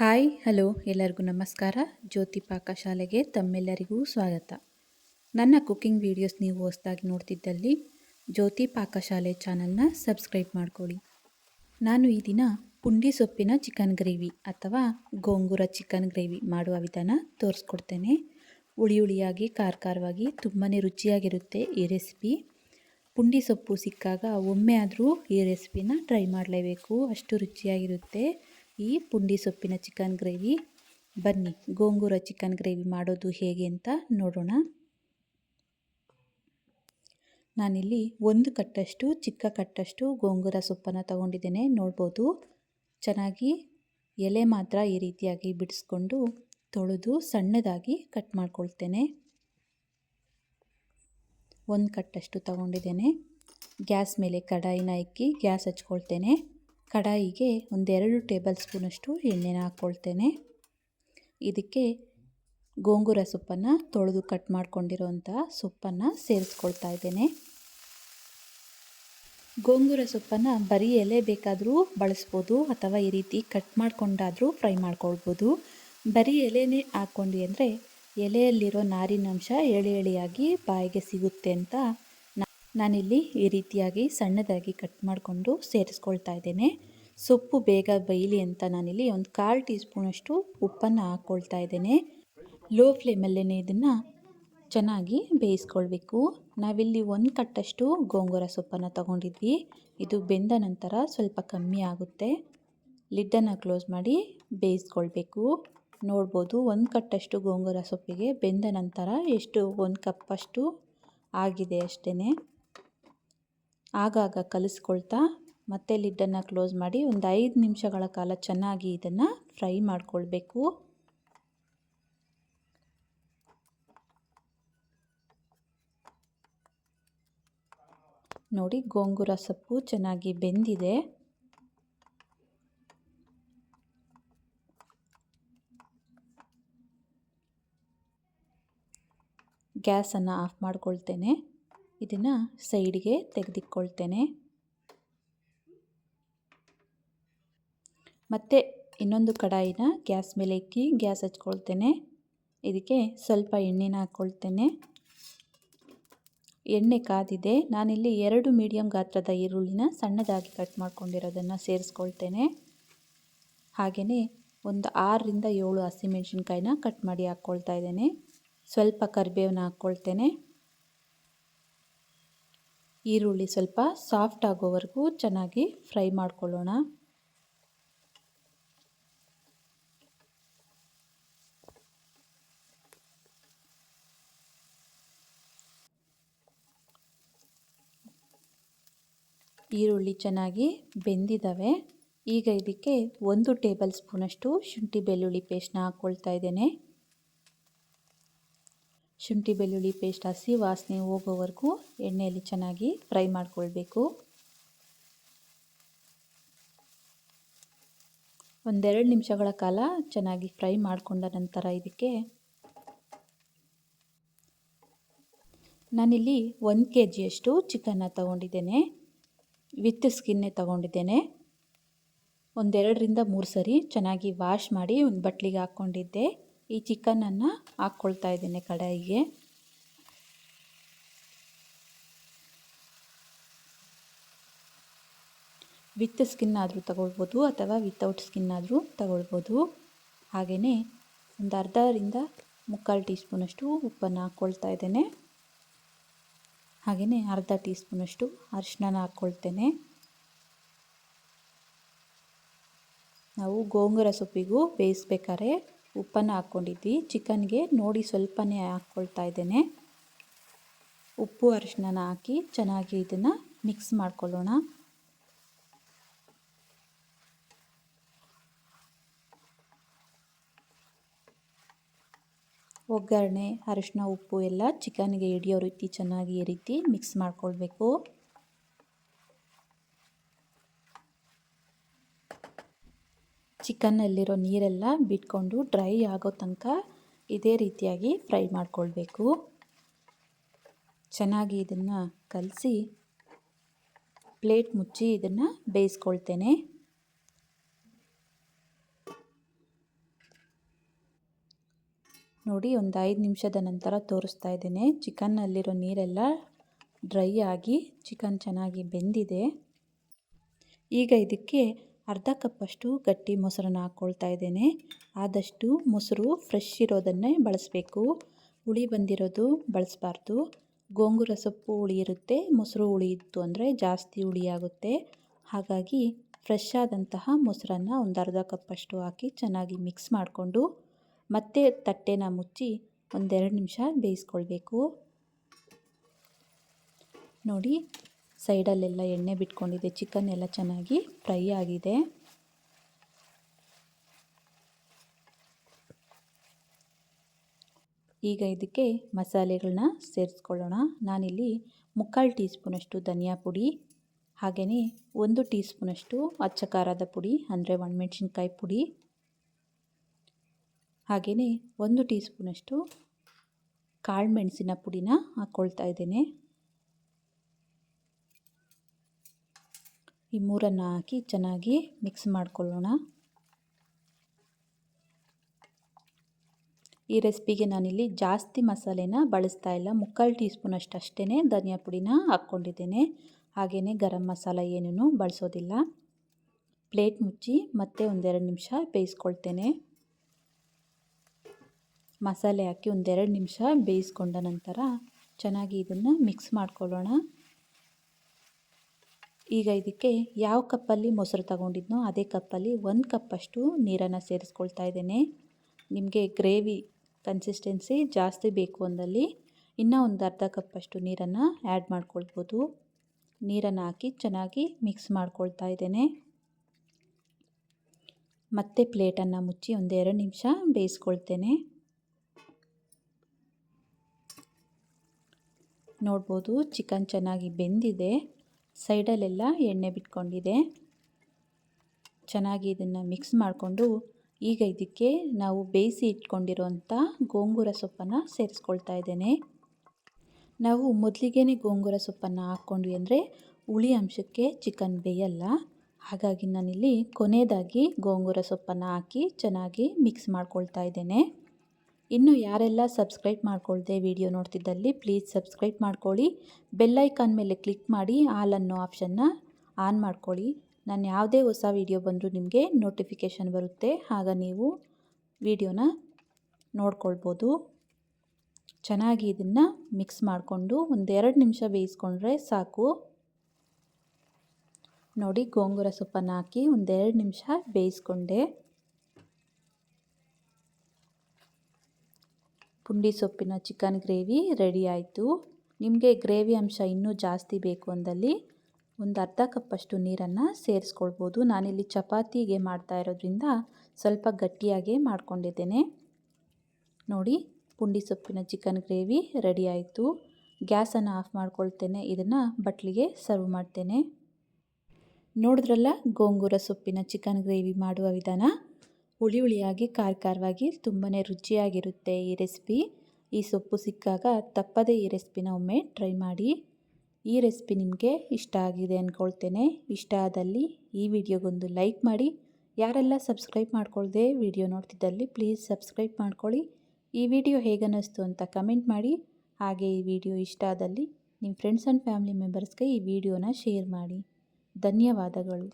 Hi, hello, ಎಲ್ಲರಿಗೂ ನಮಸ್ಕಾರ. ಜ್ಯೋತಿ ಪಾಕಶಾಲೆಗೆ ತಮ್ಮೆಲ್ಲರಿಗೂ ಸ್ವಾಗತ. ನನ್ನ ಕುಕ್ಕಿಂಗ್ ವಿಡಿಯೋಸ್ ನೀವು ಹೊಸದಾಗಿ ನೋಡ್ತಿದ್ದಲ್ಲಿ ಜ್ಯೋತಿ ಪಾಕಶಾಲೆ ಚಾನಲ್ನ ಸಬ್ಸ್ಕ್ರೈಬ್ ಮಾಡ್ಕೊಳ್ಳಿ. ನಾನು ಈ ದಿನ ಪುಂಡಿ ಸೊಪ್ಪಿನ ಚಿಕನ್ ಗ್ರೇವಿ ಅಥವಾ ಗೋಂಗೂರ ಚಿಕನ್ ಗ್ರೇವಿ ಮಾಡುವ ವಿಧಾನ ತೋರಿಸ್ಕೊಡ್ತೇನೆ. ಹುಳಿ ಹುಳಿಯಾಗಿ ಖಾರ ಖಾರವಾಗಿ ತುಂಬಾ ರುಚಿಯಾಗಿರುತ್ತೆ ಈ ರೆಸಿಪಿ. ಪುಂಡಿ ಸೊಪ್ಪು ಸಿಕ್ಕಾಗ ಒಮ್ಮೆ ಆದರೂ ಈ ರೆಸಿಪಿನ ಟ್ರೈ ಮಾಡಲೇಬೇಕು. ಅಷ್ಟು ರುಚಿಯಾಗಿರುತ್ತೆ. ಈ ಪುಂಡಿ ಸೊಪ್ಪಿನ ಚಿಕನ್ ಗ್ರೇವಿ. ಬನ್ನಿ, ಗೋಂಗೂರ ಚಿಕನ್ ಗ್ರೇವಿ ಮಾಡೋದು ಹೇಗೆ ಅಂತ ನೋಡೋಣ. ನಾನಿಲ್ಲಿ ಒಂದು ಕಟ್ಟಷ್ಟು, ಚಿಕ್ಕ ಕಟ್ಟಷ್ಟು ಗೋಂಗೂರ ಸೊಪ್ಪನ್ನು ತಗೊಂಡಿದ್ದೇನೆ, ನೋಡ್ಬೋದು. ಚೆನ್ನಾಗಿ ಎಲೆ ಮಾತ್ರ ಈ ರೀತಿಯಾಗಿ ಬಿಡಿಸ್ಕೊಂಡು ತೊಳೆದು ಸಣ್ಣದಾಗಿ ಕಟ್ ಮಾಡ್ಕೊಳ್ತೇನೆ. ಒಂದು ಕಟ್ಟಷ್ಟು ತಗೊಂಡಿದ್ದೇನೆ. ಗ್ಯಾಸ್ ಮೇಲೆ ಕಡಾಯಿನ ಇಕ್ಕಿ, ಗ್ಯಾಸ್ ಹಚ್ಕೊಳ್ತೇನೆ. ಕಡಾಯಿಗೆ ಒಂದೆರಡು ಟೇಬಲ್ ಸ್ಪೂನಷ್ಟು ಎಣ್ಣೆನ ಹಾಕ್ಕೊಳ್ತೇನೆ. ಇದಕ್ಕೆ ಗೋಂಗೂರ ಸೊಪ್ಪನ್ನು ತೊಳೆದು ಕಟ್ ಮಾಡ್ಕೊಂಡಿರೋಂಥ ಸೊಪ್ಪನ್ನು ಸೇರಿಸ್ಕೊಳ್ತಾ ಇದ್ದೇನೆ. ಗೋಂಗೂರ ಸೊಪ್ಪನ್ನು ಬರೀ ಎಲೆ ಬೇಕಾದರೂ ಬಳಸ್ಬೋದು ಅಥವಾ ಈ ರೀತಿ ಕಟ್ ಮಾಡಿಕೊಂಡಾದರೂ ಫ್ರೈ ಮಾಡ್ಕೊಳ್ಬೋದು. ಬರೀ ಎಲೆನೇ ಹಾಕ್ಕೊಂಡು ಅಂದರೆ ಎಲೆಯಲ್ಲಿರೋ ನಾರಿನಂಶ ಎಳೆ ಎಳೆಯಾಗಿ ಬಾಯಿಗೆ ಸಿಗುತ್ತೆ ಅಂತ ನಾನಿಲ್ಲಿ ಈ ರೀತಿಯಾಗಿ ಸಣ್ಣದಾಗಿ ಕಟ್ ಮಾಡಿಕೊಂಡು ಸೇರಿಸ್ಕೊಳ್ತಾ ಇದ್ದೇನೆ. ಸೊಪ್ಪು, ಬೇಗ ಬೈಲಿ ಅಂತ ನಾನಿಲ್ಲಿ ಒಂದು ಕಾಲು ಟೀ ಸ್ಪೂನಷ್ಟು ಉಪ್ಪನ್ನು ಹಾಕ್ಕೊಳ್ತಾ ಇದ್ದೇನೆ. ಲೋ ಫ್ಲೇಮಲ್ಲೇ ಇದನ್ನು ಚೆನ್ನಾಗಿ ಬೇಯಿಸ್ಕೊಳ್ಬೇಕು. ನಾವಿಲ್ಲಿ ಒಂದು ಕಟ್ಟಷ್ಟು ಗೋಂಗೂರ ಸೊಪ್ಪನ್ನು ತಗೊಂಡಿದ್ವಿ. ಇದು ಬೆಂದ ನಂತರ ಸ್ವಲ್ಪ ಕಮ್ಮಿ ಆಗುತ್ತೆ. ಲಿಡ್ಡನ್ನು ಕ್ಲೋಸ್ ಮಾಡಿ ಬೇಯಿಸ್ಕೊಳ್ಬೇಕು. ನೋಡ್ಬೋದು ಒಂದು ಕಟ್ಟಷ್ಟು ಗೋಂಗೂರ ಸೊಪ್ಪಿಗೆ ಬೆಂದ ನಂತರ ಎಷ್ಟು ಒಂದು ಕಪ್ಪಷ್ಟು ಆಗಿದೆ ಅಷ್ಟೇ ಆಗಾಗ ಕಲಿಸ್ಕೊಳ್ತಾ ಮತ್ತೆ ಲಿಡ್ಡನ್ನು ಕ್ಲೋಸ್ ಮಾಡಿ ಒಂದು ಐದು ನಿಮಿಷಗಳ ಕಾಲ ಚೆನ್ನಾಗಿ ಇದನ್ನು ಫ್ರೈ ಮಾಡಿಕೊಳ್ಬೇಕು. ನೋಡಿ ಗೋಂಗೂರ ಸೊಪ್ಪು ಚೆನ್ನಾಗಿ ಬೆಂದಿದೆ. ಗ್ಯಾಸನ್ನು ಆಫ್ ಮಾಡ್ಕೊಳ್ತೇನೆ. ಇದನ್ನು ಸೈಡ್ಗೆ ತೆಗೆದಿಕ್ಕೊಳ್ತೇನೆ ಮತ್ತು ಇನ್ನೊಂದು ಕಡಾಯಿನ ಗ್ಯಾಸ್ ಮೇಲೆ ಇಕ್ಕಿ ಗ್ಯಾಸ್ ಹಚ್ಕೊಳ್ತೇನೆ. ಇದಕ್ಕೆ ಸ್ವಲ್ಪ ಎಣ್ಣೆನ ಹಾಕ್ಕೊಳ್ತೇನೆ ಎಣ್ಣೆ ಕಾದಿದೆ. ನಾನಿಲ್ಲಿ ಎರಡು ಮೀಡಿಯಮ್ ಗಾತ್ರದ ಈರುಳ್ಳಿನ ಸಣ್ಣದಾಗಿ ಕಟ್ ಮಾಡ್ಕೊಂಡಿರೋದನ್ನು ಸೇರಿಸ್ಕೊಳ್ತೇನೆ. ಹಾಗೆಯೇ ಒಂದು ಆರರಿಂದ ಏಳು ಹಸಿಮೆಣ್ಸಿನ್ಕಾಯಿನ ಕಟ್ ಮಾಡಿ ಹಾಕ್ಕೊಳ್ತಾ ಇದ್ದೇನೆ. ಸ್ವಲ್ಪ ಕರಿಬೇವನ್ನ ಹಾಕ್ಕೊಳ್ತೇನೆ ಈರುಳ್ಳಿ ಸ್ವಲ್ಪ ಸಾಫ್ಟ್ ಆಗೋವರೆಗೂ ಚೆನ್ನಾಗಿ ಫ್ರೈ ಮಾಡ್ಕೊಳ್ಳೋಣ. ಈರುಳ್ಳಿ ಚೆನ್ನಾಗಿ ಬೆಂದಿದ್ದಾವೆ ಈಗ ಇದಕ್ಕೆ ಒಂದು ಟೇಬಲ್ ಸ್ಪೂನಷ್ಟು ಶುಂಠಿ ಬೆಳ್ಳುಳ್ಳಿ ಪೇಸ್ಟ್ನ ಹಾಕ್ಕೊಳ್ತಾ ಇದ್ದೇನೆ. ಶುಂಠಿ, ಬೆಳ್ಳುಳ್ಳಿ ಪೇಸ್ಟ್ ಹಸಿ ವಾಸನೆ ಹೋಗೋವರೆಗೂ ಎಣ್ಣೆಯಲ್ಲಿ ಚೆನ್ನಾಗಿ ಫ್ರೈ ಮಾಡಿಕೊಳ್ಬೇಕು. ಒಂದೆರಡು ನಿಮಿಷಗಳ ಕಾಲ ಚೆನ್ನಾಗಿ ಫ್ರೈ ಮಾಡಿಕೊಂಡ ನಂತರ ಇದಕ್ಕೆ ನಾನಿಲ್ಲಿ ಒಂದು ಕೆ ಜಿಯಷ್ಟು ಚಿಕನ್ನ ತಗೊಂಡಿದ್ದೇನೆ. ವಿತ್ ಸ್ಕಿನ್ನೇ ತಗೊಂಡಿದ್ದೇನೆ. ಒಂದೆರಡರಿಂದ ಮೂರು ಸರಿ ಚೆನ್ನಾಗಿ ವಾಶ್ ಮಾಡಿ ಒಂದು ಬಟ್ಲಿಗೆ ಹಾಕ್ಕೊಂಡಿದ್ದೆ. ಈ ಚಿಕನನ್ನು ಹಾಕ್ಕೊಳ್ತಾ ಇದ್ದೇನೆ ಕಡಾಯಿಗೆ. ವಿತ್ ಸ್ಕಿನ್ ಆದರೂ ತಗೊಳ್ಬೋದು ಅಥವಾ ವಿತೌಟ್ ಸ್ಕಿನ್ ಆದರೂ ತಗೊಳ್ಬೋದು. ಹಾಗೆಯೇ ಒಂದು ಅರ್ಧರಿಂದ ಮುಕ್ಕಾಲು ಟೀ ಸ್ಪೂನಷ್ಟು ಉಪ್ಪನ್ನು ಹಾಕ್ಕೊಳ್ತಾ ಇದ್ದೇನೆ. ಹಾಗೆಯೇ ಅರ್ಧ ಟೀ ಸ್ಪೂನಷ್ಟು ಅರಿಶಿನ ಹಾಕ್ಕೊಳ್ತೇನೆ. ನಾವು ಗೋಂಗೂರ ಸೊಪ್ಪಿಗೂ ಬೇಯಿಸ್ಬೇಕಾದ್ರೆ ಉಪ್ಪನ್ನು ಹಾಕ್ಕೊಂಡಿದ್ವಿ. ಚಿಕನ್ಗೆ ನೋಡಿ ಸ್ವಲ್ಪನೇ ಹಾಕ್ಕೊಳ್ತಾ ಇದ್ದೇನೆ. ಉಪ್ಪು ಅರಿಶಿನ ಹಾಕಿ ಚೆನ್ನಾಗಿ ಇದನ್ನು ಮಿಕ್ಸ್ ಮಾಡ್ಕೊಳ್ಳೋಣ. ಒಗ್ಗರಣೆ ಅರಿಶಿನ ಉಪ್ಪು ಎಲ್ಲ ಚಿಕನ್ಗೆ ಹಿಡಿಯೋ ರೀತಿ ಚೆನ್ನಾಗಿ ಈ ರೀತಿ ಮಿಕ್ಸ್ ಮಾಡ್ಕೊಳ್ಬೇಕು. ಚಿಕನ್ನಲ್ಲಿರೋ ನೀರೆಲ್ಲ ಬಿಟ್ಕೊಂಡು ಡ್ರೈ ಆಗೋ ತನಕ ಇದೇ ರೀತಿಯಾಗಿ ಫ್ರೈ ಮಾಡಿಕೊಳ್ಬೇಕು. ಚೆನ್ನಾಗಿ ಇದನ್ನು ಕಲಸಿ ಪ್ಲೇಟ್ ಮುಚ್ಚಿ ಇದನ್ನು ಬೇಯಿಸ್ಕೊಳ್ತೇನೆ. ನೋಡಿ ಒಂದು ಐದು ನಿಮಿಷದ ನಂತರ ತೋರಿಸ್ತಾ ಇದ್ದೇನೆ. ಚಿಕನ್ನಲ್ಲಿರೋ ನೀರೆಲ್ಲ ಡ್ರೈ ಆಗಿ ಚಿಕನ್ ಚೆನ್ನಾಗಿ ಬೆಂದಿದೆ. ಈಗ ಇದಕ್ಕೆ ಅರ್ಧ ಕಪ್ಪಷ್ಟು ಗಟ್ಟಿ ಮೊಸರನ್ನ ಹಾಕ್ಕೊಳ್ತಾ ಇದ್ದೇನೆ. ಆದಷ್ಟು ಮೊಸರು ಫ್ರೆಶ್ ಇರೋದನ್ನೇ ಬಳಸಬೇಕು. ಹುಳಿ ಬಂದಿರೋದು ಬಳಸಬಾರ್ದು. ಗೋಂಗೂರ ಸೊಪ್ಪು ಹುಳಿ ಇರುತ್ತೆ. ಮೊಸರು ಹುಳಿ ಇತ್ತು ಅಂದರೆ ಜಾಸ್ತಿ ಹುಳಿ ಆಗುತ್ತೆ. ಹಾಗಾಗಿ ಫ್ರೆಶ್ ಆದಂತಹ ಮೊಸರನ್ನು ಒಂದು ಅರ್ಧ ಕಪ್ಪಷ್ಟು ಹಾಕಿ ಚೆನ್ನಾಗಿ ಮಿಕ್ಸ್ ಮಾಡಿಕೊಂಡು ಮತ್ತೆ ತಟ್ಟೆನ ಮುಚ್ಚಿ ಒಂದೆರಡು ನಿಮಿಷ ಬೇಯಿಸ್ಕೊಳ್ಬೇಕು. ನೋಡಿ ಸೈಡಲ್ಲೆಲ್ಲ ಎಣ್ಣೆ ಬಿಟ್ಕೊಂಡಿದೆ ಚಿಕನ್ ಎಲ್ಲ ಚೆನ್ನಾಗಿ ಫ್ರೈ ಆಗಿದೆ. ಈಗ ಇದಕ್ಕೆ ಮಸಾಲೆಗಳನ್ನ ಸೇರಿಸ್ಕೊಳ್ಳೋಣ. ನಾನಿಲ್ಲಿ ಮುಕ್ಕಾಲು ಟೀ ಸ್ಪೂನಷ್ಟು ಧನಿಯಾ ಪುಡಿ, ಹಾಗೆಯೇ ಒಂದು ಟೀ ಸ್ಪೂನಷ್ಟು ಅಚ್ಚ ಖಾರದ ಪುಡಿ, ಅಂದರೆ ಒಣಮೆಣ್ಸಿನ್ಕಾಯಿ ಪುಡಿ, ಹಾಗೆಯೇ ಒಂದು ಟೀ ಸ್ಪೂನಷ್ಟು ಕಾಳು ಮೆಣಸಿನ ಪುಡಿನ ಹಾಕ್ಕೊಳ್ತಾ ಇದ್ದೇನೆ. ಈ ಮೂರನ್ನು ಹಾಕಿ ಚೆನ್ನಾಗಿ ಮಿಕ್ಸ್ ಮಾಡಿಕೊಳ್ಳೋಣ. ಈ ರೆಸಿಪಿಗೆ ನಾನಿಲ್ಲಿ ಜಾಸ್ತಿ ಮಸಾಲೆನ ಬಳಸ್ತಾ ಇಲ್ಲ. ಮುಕ್ಕಾಲು ಟೀ ಸ್ಪೂನಷ್ಟು ಅಷ್ಟೇ ಧನಿಯಾ ಪುಡಿನ ಹಾಕ್ಕೊಂಡಿದ್ದೇನೆ. ಹಾಗೆಯೇ ಗರಂ ಮಸಾಲ ಏನೂ ಬಳಸೋದಿಲ್ಲ. ಪ್ಲೇಟ್ ಮುಚ್ಚಿ ಮತ್ತೆ ಒಂದೆರಡು ನಿಮಿಷ ಬೇಯಿಸ್ಕೊಳ್ತೇನೆ. ಮಸಾಲೆ ಹಾಕಿ ಒಂದೆರಡು ನಿಮಿಷ ಬೇಯಿಸ್ಕೊಂಡ ನಂತರ ಚೆನ್ನಾಗಿ ಇದನ್ನು ಮಿಕ್ಸ್ ಮಾಡ್ಕೊಳ್ಳೋಣ. ಈಗ ಇದಕ್ಕೆ ಯಾವ ಕಪ್ಪಲ್ಲಿ ಮೊಸರು ತಗೊಂಡಿದ್ನೋ ಅದೇ ಕಪ್ಪಲ್ಲಿ ಒಂದು ಕಪ್ಪಷ್ಟು ನೀರನ್ನು ಸೇರಿಸ್ಕೊಳ್ತಾ ಇದ್ದೇನೆ. ನಿಮಗೆ ಗ್ರೇವಿ ಕನ್ಸಿಸ್ಟೆನ್ಸಿ ಜಾಸ್ತಿ ಬೇಕು ಅಂದಲ್ಲಿ ಇನ್ನೂ ಒಂದು ಅರ್ಧ ಕಪ್ಪಷ್ಟು ನೀರನ್ನು ಆ್ಯಡ್ ಮಾಡ್ಕೊಳ್ಬೋದು. ನೀರನ್ನು ಹಾಕಿ ಚೆನ್ನಾಗಿ ಮಿಕ್ಸ್ ಮಾಡ್ಕೊಳ್ತಾ ಇದ್ದೇನೆ. ಮತ್ತೆ ಪ್ಲೇಟನ್ನು ಮುಚ್ಚಿ ಒಂದು ಎರಡು ನಿಮಿಷ ಬೇಯಿಸ್ಕೊಳ್ತೇನೆ. ನೋಡ್ಬೋದು ಚಿಕನ್ ಚೆನ್ನಾಗಿ ಬೆಂದಿದೆ. ಸೈಡಲ್ಲೆಲ್ಲ ಎಣ್ಣೆ ಬಿಟ್ಕೊಂಡಿದೆ. ಚೆನ್ನಾಗಿ ಇದನ್ನು ಮಿಕ್ಸ್ ಮಾಡಿಕೊಂಡು ಈಗ ಇದಕ್ಕೆ ನಾವು ಬೇಯಿಸಿ ಇಟ್ಕೊಂಡಿರೋಂಥ ಗೋಂಗೂರ ಸೊಪ್ಪನ್ನು ಸೇರಿಸ್ಕೊಳ್ತಾ ಇದ್ದೇನೆ. ನಾವು ಮೊದಲಿಗೆ ಗೋಂಗೂರ ಸೊಪ್ಪನ್ನು ಹಾಕ್ಕೊಂಡ್ವಿ ಅಂದರೆ ಹುಳಿ ಅಂಶಕ್ಕೆ ಚಿಕನ್ ಬೇಯಲ್ಲ. ಹಾಗಾಗಿ ನಾನಿಲ್ಲಿ ಕೊನೆಯದಾಗಿ ಗೋಂಗೂರ ಸೊಪ್ಪನ್ನು ಹಾಕಿ ಚೆನ್ನಾಗಿ ಮಿಕ್ಸ್ ಮಾಡ್ಕೊಳ್ತಾ ಇದ್ದೇನೆ. ಇನ್ನು ಯಾರೆಲ್ಲ ಸಬ್ಸ್ಕ್ರೈಬ್ ಮಾಡ್ಕೊಳ್ದೆ ವಿಡಿಯೋ ನೋಡ್ತಿದ್ದಲ್ಲಿ ಪ್ಲೀಸ್ ಸಬ್ಸ್ಕ್ರೈಬ್ ಮಾಡ್ಕೊಳ್ಳಿ. ಬೆಲ್ಲೈಕಾನ್ ಮೇಲೆ ಕ್ಲಿಕ್ ಮಾಡಿ ಆಲ್ ಅನ್ನೋ ಆಪ್ಷನ್ನ ಆನ್ ಮಾಡ್ಕೊಳ್ಳಿ. ನಾನು ಯಾವುದೇ ಹೊಸ ವಿಡಿಯೋ ಬಂದರೂ ನಿಮಗೆ ನೋಟಿಫಿಕೇಷನ್ ಬರುತ್ತೆ. ಆಗ ನೀವು ವಿಡಿಯೋನ ನೋಡ್ಕೊಳ್ಬೋದು. ಚೆನ್ನಾಗಿ ಇದನ್ನು ಮಿಕ್ಸ್ ಮಾಡಿಕೊಂಡು ಒಂದೆರಡು ನಿಮಿಷ ಬೇಯಿಸ್ಕೊಂಡ್ರೆ ಸಾಕು. ನೋಡಿ, ಗೋಂಗೂರ ಸೊಪ್ಪನ್ನು ಹಾಕಿ ಒಂದೆರಡು ನಿಮಿಷ ಬೇಯಿಸ್ಕೊಂಡೆ. ಪುಂಡಿ ಸೊಪ್ಪಿನ ಚಿಕನ್ ಗ್ರೇವಿ ರೆಡಿ ಆಯಿತು. ನಿಮಗೆ ಗ್ರೇವಿ ಅಂಶ ಇನ್ನೂ ಜಾಸ್ತಿ ಬೇಕು ಅಂದಲ್ಲಿ ಒಂದು ಅರ್ಧ ಕಪ್ಪಷ್ಟು ನೀರನ್ನು ಸೇರಿಸ್ಕೊಳ್ಬೋದು. ನಾನಿಲ್ಲಿ ಚಪಾತಿಗೆ ಮಾಡ್ತಾ ಇರೋದ್ರಿಂದ ಸ್ವಲ್ಪ ಗಟ್ಟಿಯಾಗೇ ಮಾಡ್ಕೊಂಡಿದ್ದೇನೆ. ನೋಡಿ, ಪುಂಡಿ ಸೊಪ್ಪಿನ ಚಿಕನ್ ಗ್ರೇವಿ ರೆಡಿ ಆಯಿತು. ಗ್ಯಾಸನ್ನು ಆಫ್ ಮಾಡ್ಕೊಳ್ತೇನೆ. ಇದನ್ನು ಬಟ್ಲಿಗೆ ಸರ್ವ್ ಮಾಡ್ತೇನೆ. ನೋಡಿದ್ರಲ್ಲ, ಗೋಂಗೂರ ಸೊಪ್ಪಿನ ಚಿಕನ್ ಗ್ರೇವಿ ಮಾಡುವ ವಿಧಾನ? ಹುಳಿ ಹುಳಿಯಾಗಿ ಖಾರ ಖಾರವಾಗಿ ತುಂಬಾ ರುಚಿಯಾಗಿರುತ್ತೆ ಈ ರೆಸಿಪಿ ಈ ಸೊಪ್ಪು ಸಿಕ್ಕಾಗ ತಪ್ಪದೇ ಈ ರೆಸಿಪಿನ ಒಮ್ಮೆ ಟ್ರೈ ಮಾಡಿ. ಈ ರೆಸಿಪಿ ನಿಮಗೆ ಇಷ್ಟ ಆಗಿದೆ ಅಂದ್ಕೊಳ್ತೇನೆ ಇಷ್ಟ ಆದಲ್ಲಿ ಈ ವಿಡಿಯೋಗೊಂದು ಲೈಕ್ ಮಾಡಿ. ಯಾರೆಲ್ಲ ಸಬ್ಸ್ಕ್ರೈಬ್ ಮಾಡ್ಕೊಳ್ಳದೆ ವಿಡಿಯೋ ನೋಡ್ತಿದ್ದಲ್ಲಿ ಪ್ಲೀಸ್ ಸಬ್ಸ್ಕ್ರೈಬ್ ಮಾಡ್ಕೊಳ್ಳಿ. ಈ ವಿಡಿಯೋ ಹೇಗನ್ನಿಸ್ತು ಅಂತ ಕಮೆಂಟ್ ಮಾಡಿ. ಹಾಗೆ ಈ ವಿಡಿಯೋ ಇಷ್ಟ ಆದಲ್ಲಿ ನಿಮ್ಮ ಫ್ರೆಂಡ್ಸ್ ಆ್ಯಂಡ್ ಫ್ಯಾಮಿಲಿ ಮೆಂಬರ್ಸ್ಗೆ ಈ ವಿಡಿಯೋನ ಶೇರ್ ಮಾಡಿ. ಧನ್ಯವಾದಗಳು.